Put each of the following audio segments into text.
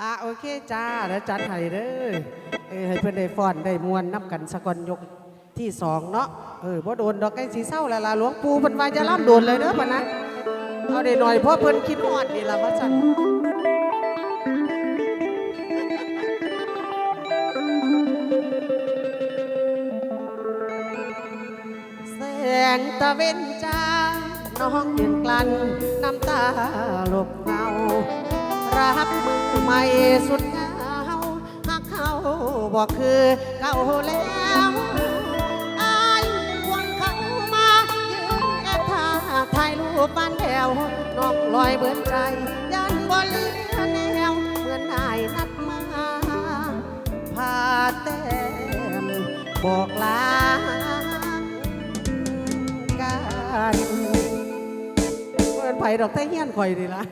อะโอเคจ้าแล้วจัดให้เด้อเออให้เพื่อนได้ฟ้อนได้มวนนับกันสะกอนยกที่สองเนาะเออบ่โดนดอกไก่สีเศร้าและล่ะหลวงปู่เพิ่นว่าจะล่ำโดนเลยเด้อปะนะเอาได้หน่อยเพราะเพิ่นคิดฮอดนี่ล่ะว่าซั่นแสงตะเวนจ้าน้องยืนกลั้นน้ำตาหลบเงา รับมือใหม่สุดเหงาหักเขาบอกคือเก่าแล้วอายควงเขามายืนแอบท่าถ่ายรูปบ้านแถวนอกลอยเบิดใจยันบ่เลือแนวเหมือนนายนัดมาพาแต้มบอกลากันเปิดไผ่ดอกไต้เฮี้ยนข่อยดีละ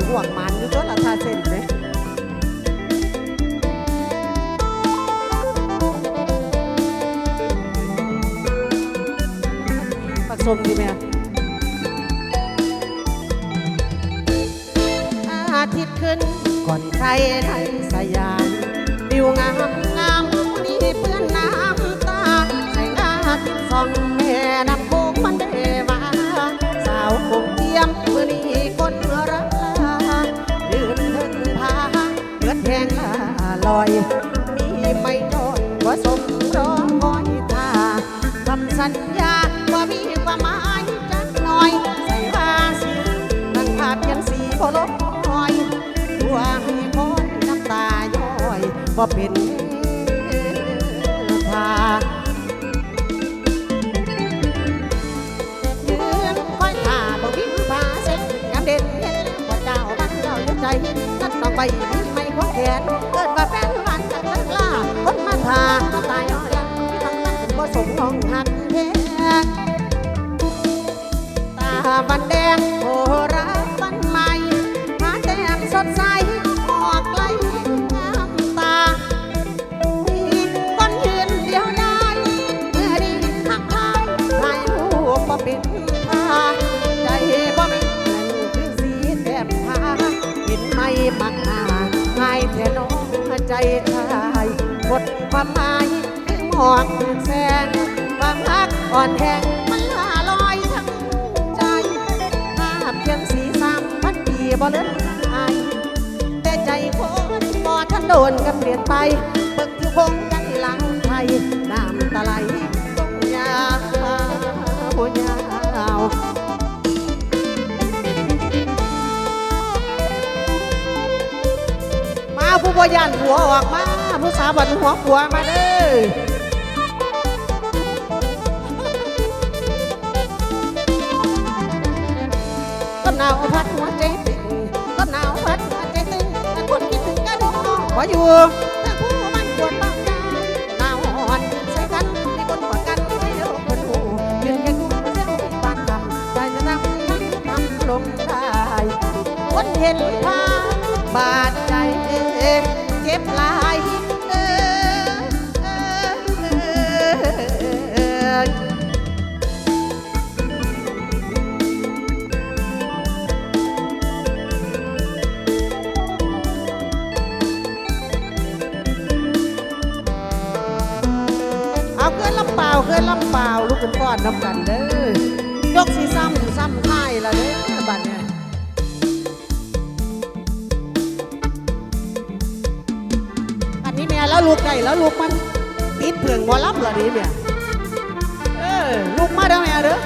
นห่วงมันอยู่ตัวละทาเส้นเลยผสมดีไหมอะอาทิตย์ขึ้นก่อนใครในสยามวิวงาม อย ใจชายหมดความหมายคือหมอกแสงความรักอ่อนแห้งมันลาลอยทั้งใจภาพเพียงสีสามพันปีบ่เลิศอแต่ใจคนบ่ทันโดนก็เปลี่ยนไปเบิ่งคือพงกันหลัง บ่ย่านหัวออกมาผู้สาวบันหัวหัวมาเด้อต้นหนาวพัดหัวใจตึงต้นหนาวพัดหัวใจตึงแต่คนคิดถึงกันน้องว่อยู่แต่ผู้มันปวดบางใจหนาวอ่อนใส่กันมีคนกอดกันให้โลกคนหูยืนยังกูเสียงปากคำใจจะนำทั้งทำลงได้คนเห็นภาพบาด เจ็บหลายเออเออเออเอาเคลื่อนลำเปล่าเคลื่อนลำเปล่าลูกเป็นก้อนน้ำกันเด้อ มอลับละนี่แม่เออลูกมาได้ไหมเด้อ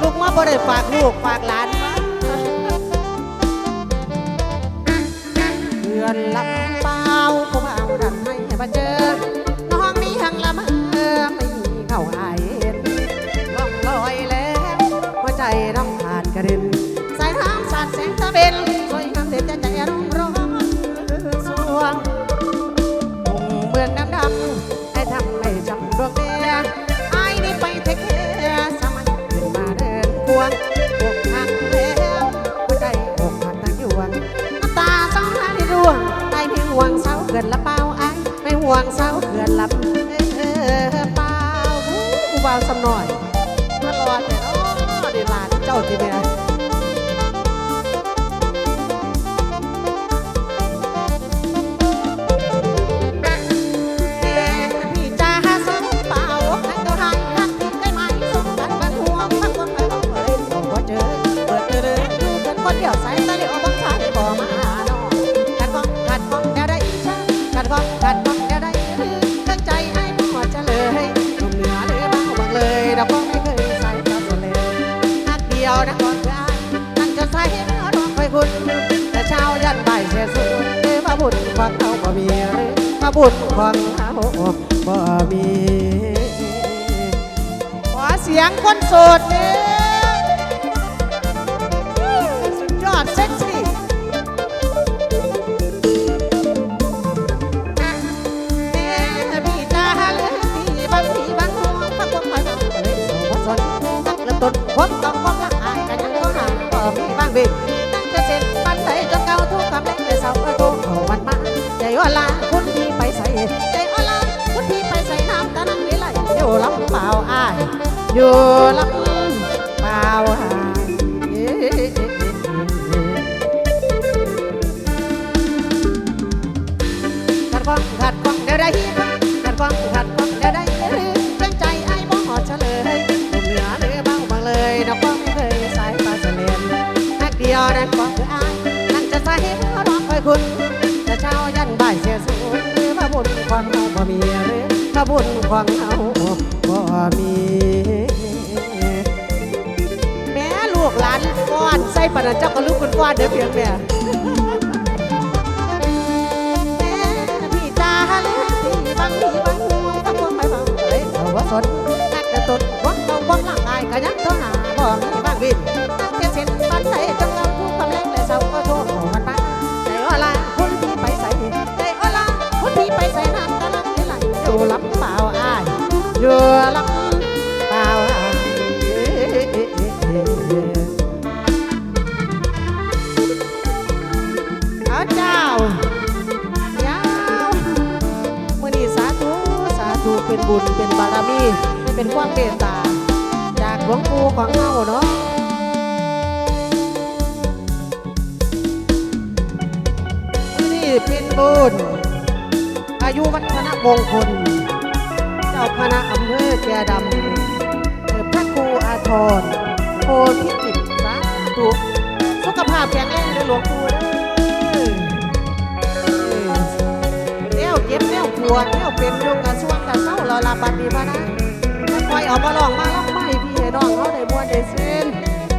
ลูกมาบ่ได้ฝากลูกฝากหลานมาเดือนลำเปล่าผู้บ่าดันให้มาเจอ บ่าวสำหน่อยตลอดเนี่ยเนาะเดี๋ยวหลานเจ้าทีเนี่ย บุญฟังเอาบ่มีขอเสียงคนโสดเนี่ยสุดยอดเซ็กซี่แม่พี่จ้าเลยพี่บางทีบางหัวพักคนคอยฟังเลยสวสนตักและต้นความต้องความละอายกันยังต้องหาก็มีบางบิ ลำเปล่าอ้ายอยู่ลำเปล่าอายขัดข้องขัดข้องเดี๋ยวได้ขัดข้องขัดข้องเดี๋ยวได้เรื่องใจไอ้บ่หอดเฉลยหนุ่มเหนือหรือเบาบางเลยนับว่าไม่เคยสายตาเฉลียนนักเดียวนั่นก็คืออ้ายนั่นจะใส่เขาร้องคอยคุณแต่เช้ายันบ่ายเสียสูงหรือมาบุญความเอาบ่มีหรือมาบุญความเอา บ่มี แม่ลูกหลานก้อนใส่ปานนันเจ้าก็ลูกคนก้อนเด้อเพียงแม่แม่พี่ตาเลยพี่บังพี่บังห่วงตะพวงไปบางเอ้ยเอาว่าสนนักกระตุนวังเบาวังหลังกายก็ยังต้องหาบ่มี เป็นบุญเป็นบารมี เป็นความเมตตา จากหลวงปู่ของเฮาเนาะนี้เป็นบุญอายุวัฒนมงคล เจ้าคณะอำเภอแกดำพระครูอาทรโพธิกิจสาธุสุขภาพแข็งแรงเลยหลวงปู่ วเจ็บเลี้ยวปวดเลี้ยวเป็นอยู่กับช่วงกับเศร้าเราลาบัดดีพะนะคอยเออกมาลองมาลองไม่พี่ให้น้องเขาได้มวได้เส้น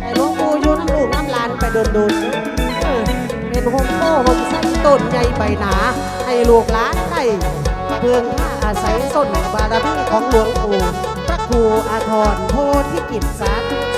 ให้หลวงปู่อยู่น้ำลูกน้ำลานไปโดนโดนเออเป็นโฮมโต้โฮมไส้ต้นใหญ่ใบหนาให้ลูกหลานได้เพื่องผ้าอาศัยส้นบารมีของหลวงปู่พระครูอาทรโพธิกิจสาธุสาธุ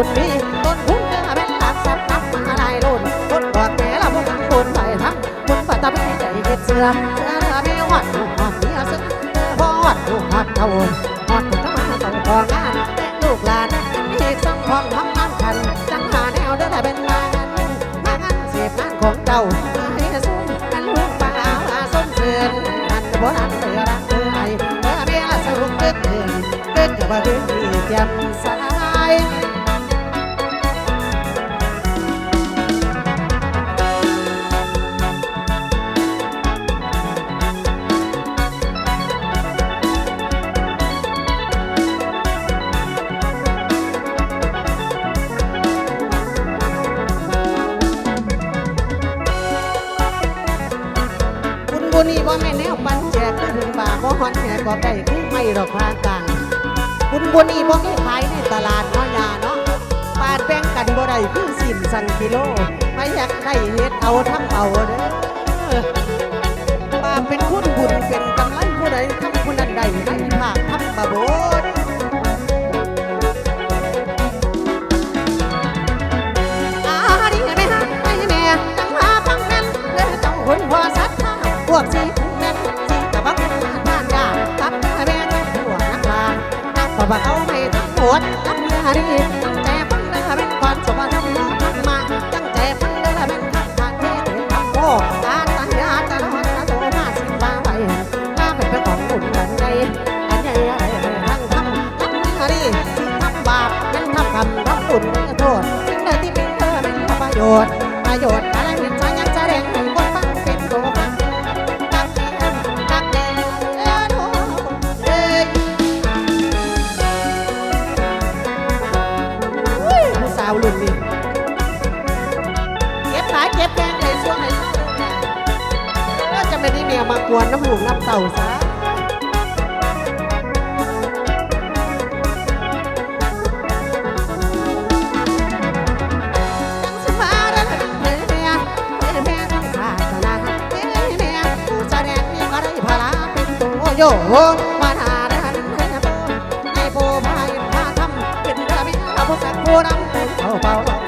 บุญมีต้นทุนเดินเป็นหลักทรัพย์ทำมาลายลุ่นคนบอกแม่ละบุญบุญไปทำบุญเฮ็ดเสือเสือเรือมีหอดลูกหอดเมียเสือพอหอดลูกหอดเต่าหอดถึงมาต้องพองานและลูกหลานมีสังพองทำงานกันจังหาแนวเด้อแต่เป็นมางานมางานเสียบงานของเจ้าให้สุ่มกันลูกป่าส้มเสือนอันโบราณเสือรักเสือไอเมื่อเมียสรุปเกิดเกินเกิดกับว่าเรื่องที่แจ่มใส อนแห่ก็ได้คือไม่ดอกพากลางบุญบุญนี่บ่มีขายในตลาดนาะยาเนาะปาดแบ่งกันบ่ได้คือสินสันกิโลไม่อยากได้เฮ็ดเอาทำเอาเด้อว่าเป็นคุณบุญเป็นกำไรผู้ใดทำผู้นั้นใดให้ภาคทำบะโบดอาดี ดนักเรือดีตั้งใจฟังเด้อเป็นก่อนสวัสดิ์ธรรมะตั้งใจฟังเด้อเป็นขัดขาดเทศทำโอ้การตัญาตลอดตะโตมาสิบมาไว้ลาเป็นของบุญกันใหญ่อันใหญ่ทั้งทำทั้งเรือดีทำบาปยังทำกรรมทำบุญโทษสิ่งใดที่เป็นเธอเป็นประโยชน์ประโยชน์ กวนน้ำหูน้ำเต่าซะสมาระดับเมียเมียเมียทั้งศาสนาเมียเมียผู้แดงมีอะไรพลาเป็นตัวโยมาหาดันให้โบในโบพายพาทำเป็นระเบียบผู้สักผู้รำเป็นเขาเป่า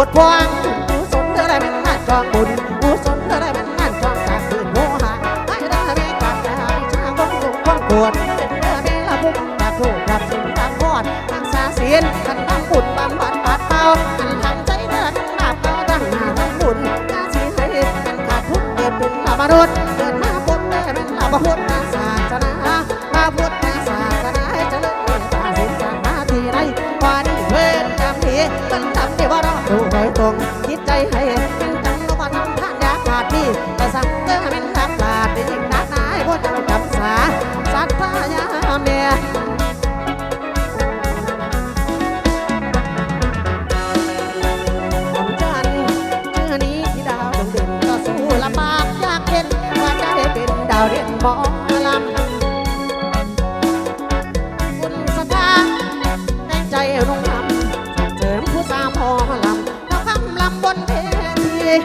วดพวงผู้สนเธอได้เป็นงานจองบุญ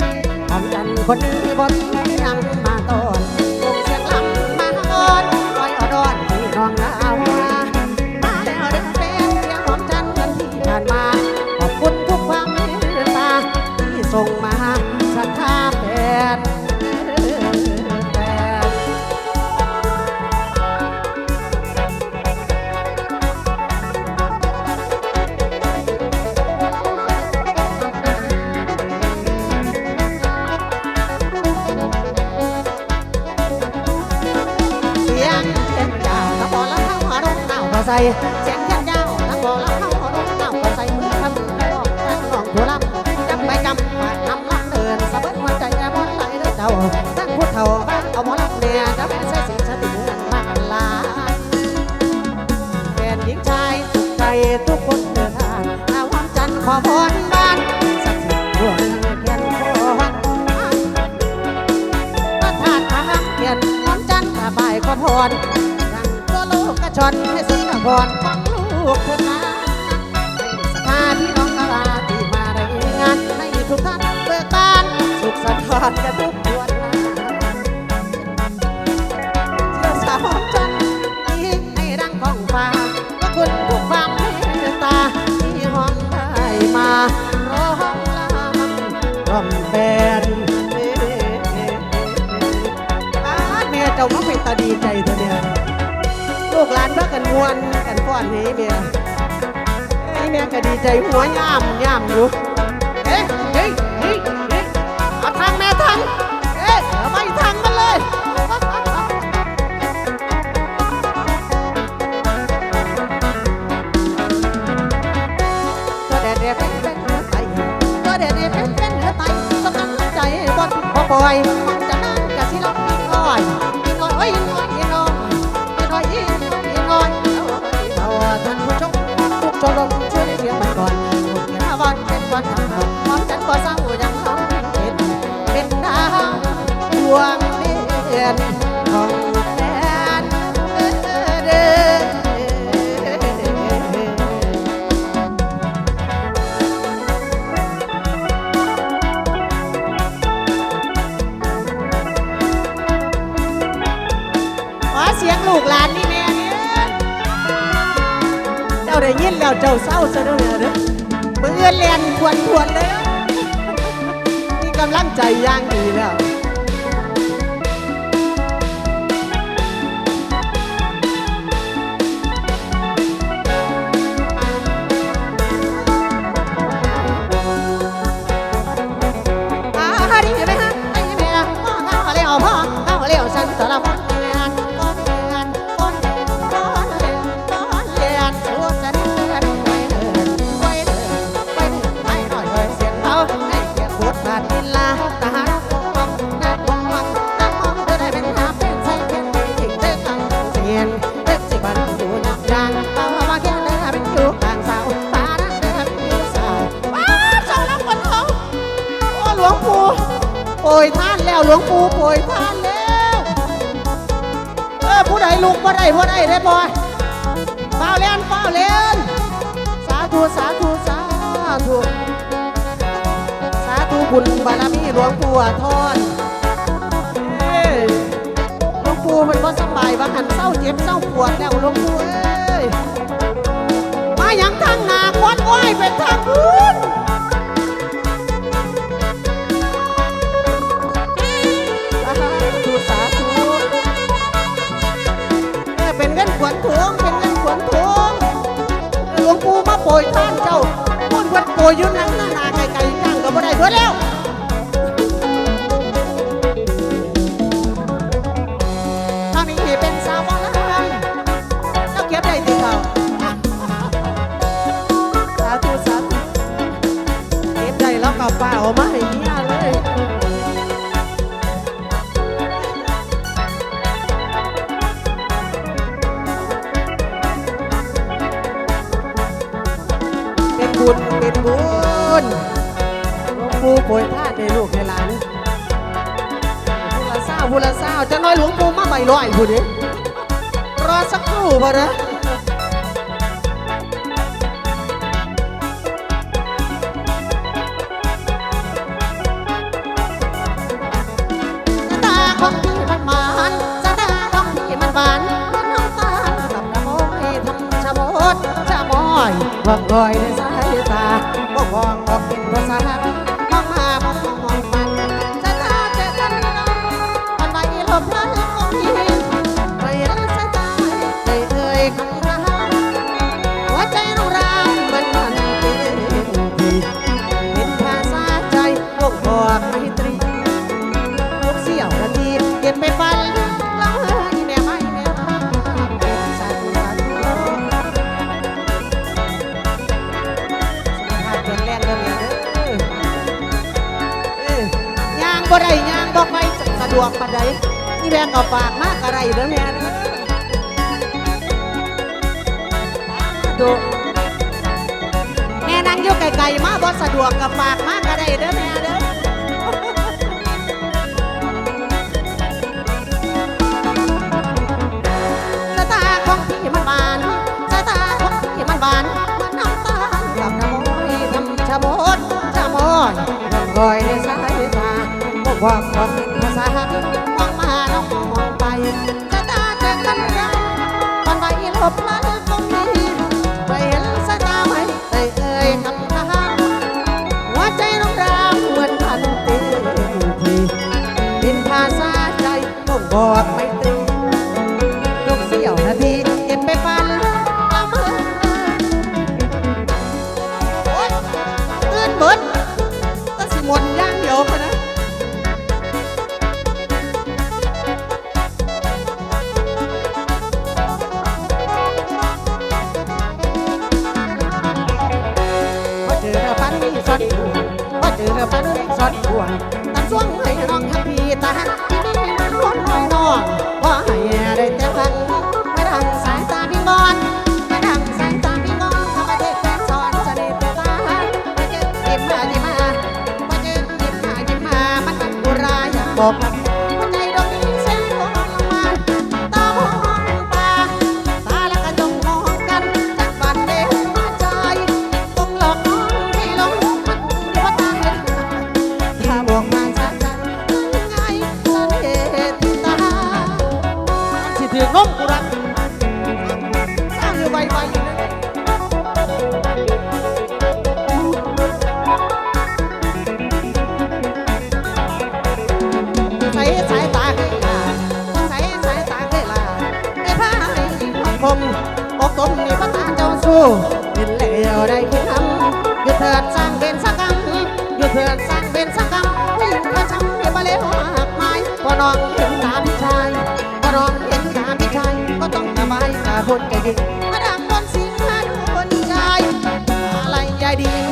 ทีผมจันคนนี้บนยังมาก่อนลงเสียงลำมาก่อนคอยอดอนที่รองดาวมาแล้วเดินเป็นเสียงผมจันกันที่ผ่านมา ขอบคุณทุกความเมตตาที่ส่งมาศรัทธาแฟน เสียงยาวๆแล้วก็ละเข้าขอร้องเต่าก็ใส่มือทำมือได้อบแรงน้องหัวลำจำไปจำมาทำลำเดินสะบัดหัวใจแอบมอนไหลเด้อเจ้านั่งพูดเท่าเอาหมอลำเนี่ยจะเป็นใส่สีชสติเงินมากลาเป็นหญิงชายใจทุกคนเดินทางอาวัมจันทร์ขอพรบ้านสักทีดวงเพียนพรประธานทหารเพียนวันจันทร์บายขอพรดังตัวลูกกระชอนให้ ทรพรฟังลูกคนนั้นสถาที่น้องตาลาที่มารงานให้ทุกท่านเบิกบานสุขสันต์กันทุกดวงเชื่อสาวจันทร์ที่ให้รังของฟ้าก็คุณทุกความเมตตาที่ห้องได้มาร้องลำร่อมเป็นบ้านเมียเจ้ามาเป็นตาดีใจเธอเนี่ยลู กันมวนกันฟ้อนนี้เมียนี่เมียก็ดีใจหัวย่ำย่ำอยู่เฮ้ยเฮ้ยเฮ้ยเฮ้ยเอาทางแม่ทางเอ้ยเอาไปทางมันเลยตัวแดดแดดเป็นเป็นเนื้อไตตัวแดดแดดเป็นเป็นเนื้อไตต้องตั้งใจบนพอปล่อย ทุกชมช่วยเสียงมันก่อนผมเขียนวันเป็นวันทำเราความฉันก็เศร้ายังเขาเป็นเป็นดาวดวงเดือน เจ้าเศร้าซะด้วยเด้อมือเอื้อนเลียนควรควรเลยนะมีกำลังใจอย่างดีแล้ว บ่ได้บ่ได้ได้บ่เฝ้าเล่นเฝ้าเล่นสาธุสาธุสาธุสาธุบุญบารมีหลวงปู่อาทรเอ้ยหลวงปู่มันบ่สบายว่าหันเศร้าเจ็บเศร้าปวดแล้วหลวงปู่เอ้ยมาหยังทางหนาควันอ้อยเป็นทางพื้น โปรยท่านเจ้าพูดวันโปรยอยุ่นนังหน้านาไกลๆจ้างก็บ่ได้เพื่อแล้วถ้ามีเป็นสาวบอลำเจ้าเก็บได้ติเขาสาธุสาธุเก็บได้แล้วก็เปล่ามาให้เมียเลย บุญเป็นบุญหลวงปู่โปรยท่าในลูกในหลานบุละเศร้าบุละเศร้าจะน้อยหลวงปู่มาใบร้อยผู้นี้รอสักครู่พอนะสตาของพี่มันหวานตาของพี่มันหวานนน้ำตาลกับน้ำโอ้ย ก็มอง นี่แม่ก็ฝากมากอะไรเด้อแม่ด้อสาธุม่นั่งอยู่ไกลๆมาบ่สะดวกกับฝากมากก็ได้เด้อแม่เด้อสายตาของพี่มันบานสายตาของพี่มันบานมันน้ำตาลกับน้ำมอยทำชะมดชะมอยลอยในสายตาบอกว่าความเป็นภาษา องไปสายตาจะกันรักมันไปหลบลันตรงนี้ไปเห็นสายตาไหมได้เอ่ยคำถามหัวใจน้องรามเหมือนพันต็มทีเป็นภาษาใจบ่งบอกไม่ ดหัดช่วง เป็นแล้วได้คิดทำหยุดเถิดสร้างเป็นสักกรรมหยุดเถิดสร้างเป็นสักกรรมที่พระชำที่มาเลวมากมายพอน้องเห็นตาพี่ชายพอน้องเห็นตาพี่ชายก็ต้องสบายกาคนใจดีมาดังคนสิงมาดูคนใจอะไรใจดี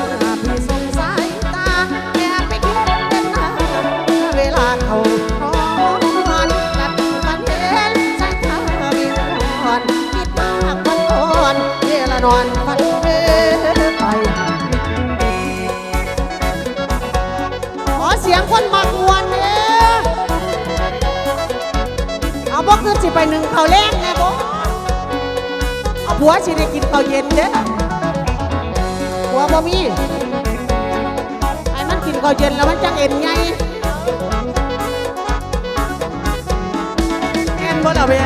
สิไปหนึ่งเขาวแรงไงบอเอาผัวสิได้กินข้าวเย็นเด้อผัวบ่มีไอ้มันกินข้าวเย็นแล้วมันจังเอ็นไงเอ็นบ่ล่ะเมีย